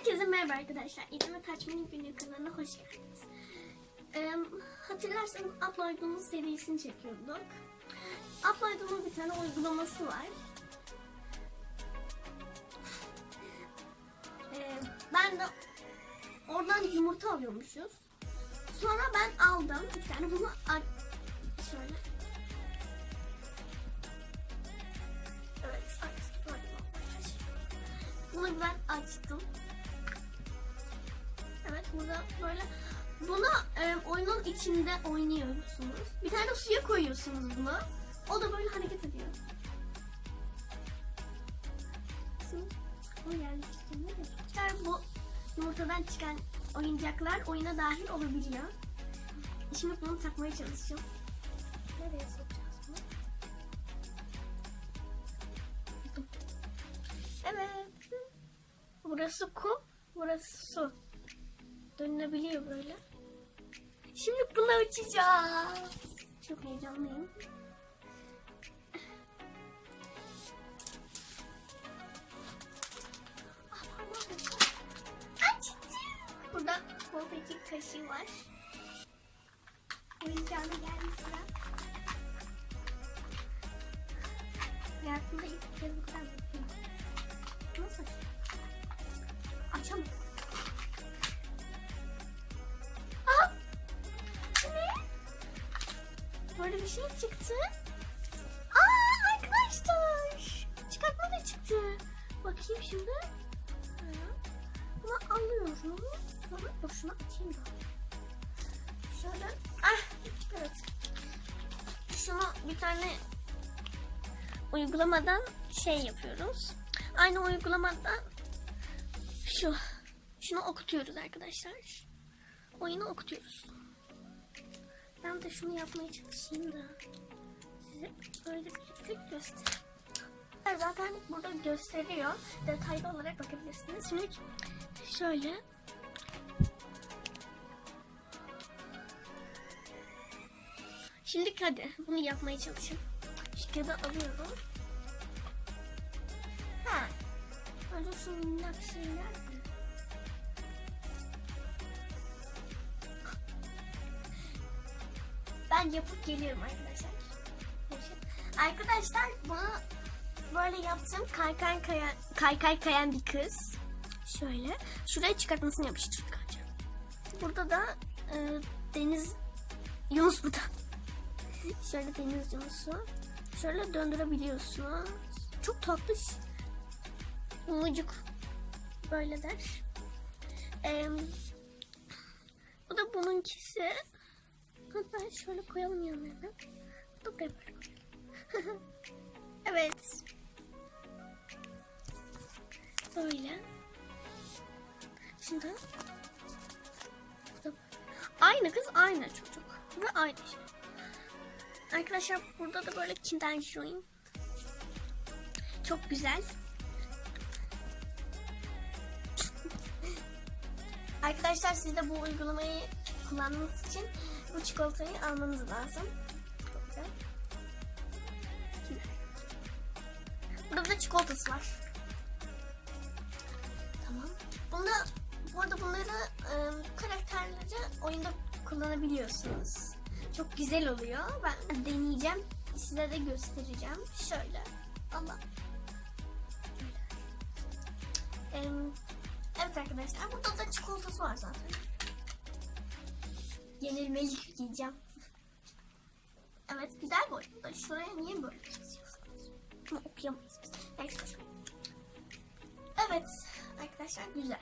Herkese merhaba arkadaşlar. İdeme Kaçmanın Günlüğü kanalına hoş geldiniz. Ee, hatırlarsanız Upload'un serisini çekiyorduk. Upload'un bir tane uygulaması var. Ee, ben de oradan yumurta alıyormuşuz. Sonra ben aldım. Bir tane bunu şöyle. Evet, açtım. Bunu ben açtım. Burada böyle bunu e, oyunun içinde oynuyorsunuz. Bir tane suya koyuyorsunuz bunu. O da böyle hareket ediyor. O de. Bu yumurtadan çıkan oyuncaklar oyuna dahil olabiliyor. Şimdi bunu takmaya çalışacağım. Nereye sokacağız bunu? Evet. Burası kum, burası su. Dönülebiliyor böyle. Şimdi bunu açacağım. Çok heyecanlıyım. Ah. Burada kolpacık kaşığı var. Oyuncağına geldi sıra. Hayatımda ilk kez Böyle bir şey çıktı. Aa arkadaşlar. Çıkartma da çıktı. Bakayım şimdi. Bunu alıyorum. Sonra dur şunu açayım da. Şöyle. Ah evet. Şunu bir tane uygulamadan şey yapıyoruz. Aynı uygulamadan şu şunu okutuyoruz arkadaşlar. Oyunu okutuyoruz. Ben de şunu yapmaya çalışayım da size böyle bir tek göster. Zaten burada gösteriyor. Detaylı olarak bakabilirsiniz. Şimdi şöyle Şimdi hadi bunu yapmaya çalışayım. Şu kağıdı alıyorum. Ha. Önce şu minnak şeyler. Ben yapıp geliyorum arkadaşlar. Arkadaşlar bunu böyle yaptım. Kaykay kayan, kaykay kayan bir kız. Şöyle. Şuraya çıkartmasını yapıştırdık önce. Burada da e, deniz Yunus burada. Şöyle deniz Yunus'u. Şöyle döndürebiliyorsunuz. Çok tatlı. Umucuk. Böyle der. Ee, bu da bununkisi. Hatta şöyle koyalım yanlarına. Da buraya böyle koyalım. evet. Böyle. Şimdi aynı kız aynı çocuk ve aynı şey. Arkadaşlar burada da böyle Kinder Joy. Çok güzel. Arkadaşlar siz de bu uygulamayı kullanmanız için bu çikolatayı almanız lazım. Burada da çikolatası var. Tamam. Bunda bu arada bunları e, karakterleri oyunda kullanabiliyorsunuz. Çok güzel oluyor. Ben deneyeceğim. Size de göstereceğim. Şöyle. Allah. Evet arkadaşlar. Burada da çikolatası var zaten. Yenilmeli diyeceğim. Evet güzel bu arada. Şuraya niye böyle çiziyorsunuz? Bunu okuyamayız biz. Neyse. Evet arkadaşlar güzel.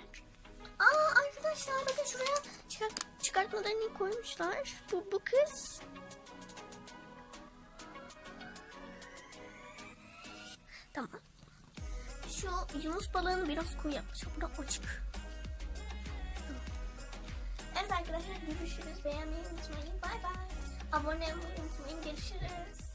Aa arkadaşlar bakın şuraya çıkart çıkartmalarını koymuşlar. Bu, bu kız. Tamam. Şu Yunus balığını biraz koyu. Burada açık. Arkadaşlar görüşürüz. Beğenmeyi unutmayın. Bay bay. Abone olmayı unutmayın. Görüşürüz.